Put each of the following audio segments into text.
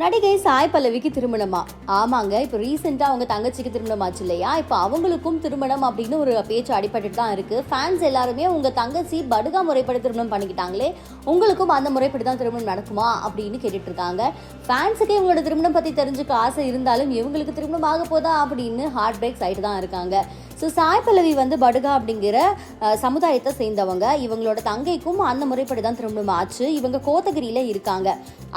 நடிகை சாய் பல்லவிக்கு திருமணமா? ஆமாங்க இப்போ ரீசெண்டாக அவங்க தங்கச்சிக்கு திருமணம் ஆச்சு இல்லையா? இப்போ அவங்களுக்கும் திருமணம் அப்படின்னு ஒரு பேச்சு அடிபட்டுட்டு தான் இருக்கு. ஃபேன்ஸ் எல்லாருமே உங்க தங்கச்சி படுகா முறைப்படி திருமணம் பண்ணிக்கிட்டாங்களே உங்களுக்கும் அந்த முறைப்படி தான் திருமணம் நடக்குமா அப்படின்னு கேட்டுட்டு இருக்காங்க ஃபேன்ஸுக்கே இவங்களோட திருமணம் பற்றி தெரிஞ்சுக்க ஆசை இருந்தாலும் இவங்களுக்கு திருமணம் ஆக போதா அப்படின்னு ஹார்ட் பிரேக்ஸ் ஆகிட்டு தான் இருக்காங்க. ஸோ சாய் பல்லவி வந்து படுகா அப்படிங்கிற சமுதாயத்தை சேர்ந்தவங்க. இவங்களோட தங்கைக்கும் அந்த முறைப்படி தான் திருமணம் ஆச்சு. இவங்க கோத்தகிரியில் இருக்காங்க.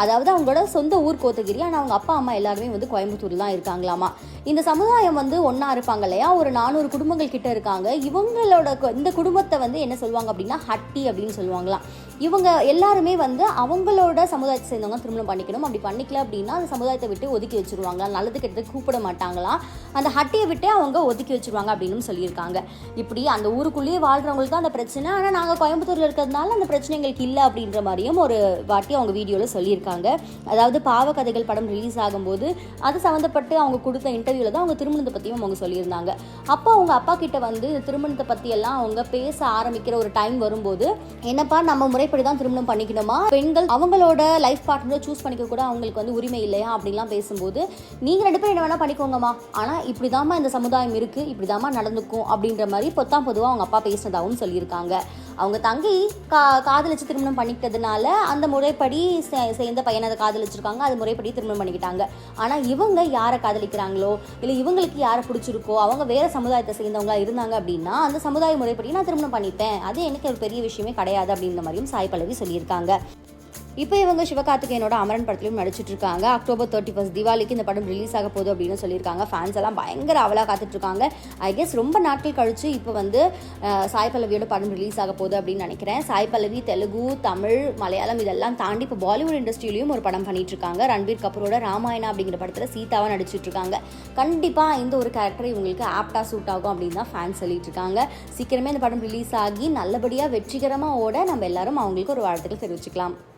அதாவது அவங்களோட சொந்த ஊர் கோத்தகிரி. ஆனால் அவங்க அப்பா அம்மா எல்லாருமே வந்து கோயம்புத்தூர் தான் இருக்காங்களாமா. இந்த சமுதாயம் வந்து ஒன்றா இருப்பாங்க இல்லையா? ஒரு நானூறு குடும்பங்கள் கிட்ட இருக்காங்க. இவங்களோட இந்த குடும்பத்தை வந்து என்ன சொல்லுவாங்க அப்படின்னா ஹட்டி அப்படின்னு சொல்லுவாங்களாம். இவங்க எல்லாருமே வந்து அவங்களோட சமுதாயத்தை சேர்ந்தவங்க திருமணம் பண்ணிக்கணும். அப்படி பண்ணிக்கல அப்படின்னா அந்த சமுதாயத்தை விட்டு ஒதுக்கி வச்சுருவாங்களா நல்லது கெட்டது கூப்பிட மாட்டாங்களாம். அந்த ஹட்டியை விட்டே அவங்க ஒதுக்கி வச்சிருவாங்க அப்படின்னு சொல்லியிருக்காங்க. இப்படி அந்த ஊருக்குள்ளேயே வாழ்கிறவங்களுக்கு தான் அந்த பிரச்சனை. ஆனால் நாங்கள் கோயம்புத்தூரில் இருக்கிறதுனால அந்த பிரச்சனை எங்களுக்கு இல்லை அப்படின்ற மாதிரியும் ஒரு வாட்டி அவங்க வீடியோவில் சொல்லியிருக்காங்க. அதாவது பாவக்கதைகள் படம் ரிலீஸ் ஆகும்போது அது சம்மந்தப்பட்டு அவங்க கொடுத்த இன்டர்வியூவில் தான் அவங்க திருமணத்தை பற்றியும் அவங்க சொல்லியிருந்தாங்க. அப்போ அவங்க அப்பா கிட்ட வந்து இந்த திருமணத்தை பற்றியெல்லாம் அவங்க பேச ஆரம்பிக்கிற ஒரு டைம் வரும்போது என்னப்பா நம்ம முறைப்படி தான் திருமணம் பண்ணிக்கணுமா? பெண்கள் அவங்களோட லைஃப் பார்ட்னரை சூஸ் பண்ணிக்க கூட அவங்களுக்கு வந்து உரிமை இல்லையா? அப்படின்லாம் பேசும்போது நீங்கள் ரெண்டு பேரும் என்ன வேணால் பண்ணிக்கோங்கம்மா. ஆனால் இப்படி இந்த சமுதாயம் இருக்குது இப்படி நடந்துக்கும். அப்படின்ற மாதிரி பொத்தாம் பொதுவாக அவங்க அப்பா பேசினதாகவும் சொல்லியிருக்காங்க. அவங்க தங்கி கா காதலிச்சு திருமணம் பண்ணிக்கிட்டதுனால அந்த முறைப்படி சே- சேர்ந்த பையனை அதை காதலிச்சிருக்காங்க. அது முறைப்படி திருமணம் பண்ணிக்கிட்டாங்க. ஆனால் இவங்க யாரை காதலிக்கிறாங்களோ? இல்லை இவங்களுக்கு யாரை பிடிச்சிருக்கோ அவங்க வேற சமுதாயத்தை சேர்ந்தவங்களா இருந்தாங்க அப்படின்னா அந்த சமுதாய முறைப்படி நான் திருமணம் பண்ணிப்பேன். அது எனக்கு ஒரு பெரிய விஷயமே கிடையாது அப்படின்ற மாதிரியும் சாய் பல்லவி சொல்லியிருக்காங்க. இப்போ இவங்க சிவகார்த்திகேயனோட அமரன் படத்துலையும் நடிச்சிட்டு இருக்காங்க அக்டோபர் தேர்ட்டி ஃபர்ஸ்ட் தீபாவளிக்கு இந்த படம் ரிலீஸ் ஆக போகுது அப்படின்னு சொல்லியிருக்காங்க. ஃபேன்ஸ் எல்லாம் பயங்கர அவலாக காத்துட்டு இருக்காங்க ஐ கெஸ் ரொம்ப நாட்கள் கழிச்சு இப்போ வந்து சாய் பல்லவியோட படம் ரிலீஸ் ஆக போகுது அப்படின்னு நினைக்கிறேன். சாய் பல்லவி தெலுங்கு தமிழ் மலையாளம் இதெல்லாம் தாண்டி இப்போ பாலிவுட் இண்டஸ்ட்ரியிலையும் ஒரு படம் பண்ணிட்டு இருக்காங்க ரன்பீர் கபூரோட ராமாயணா அப்படிங்கிற படத்தில் சீதாவாக நடிச்சிட்டு இருக்காங்க கண்டிப்பாக இந்த ஒரு கேரக்டர் இவங்களுக்கு ஆப்டாக சூட் ஆகும் அப்படின்னு தான் ஃபேன்ஸ் சொல்லிட்டு இருக்காங்க சீக்கிரமே இந்த படம் ரிலீஸ் ஆகி நல்லபடியாக வெற்றிகரமாக ஓட நம்ம எல்லாரும் அவங்களுக்கு ஒரு வாழ்த்துக்கள் தெரிவிச்சுக்கலாம்.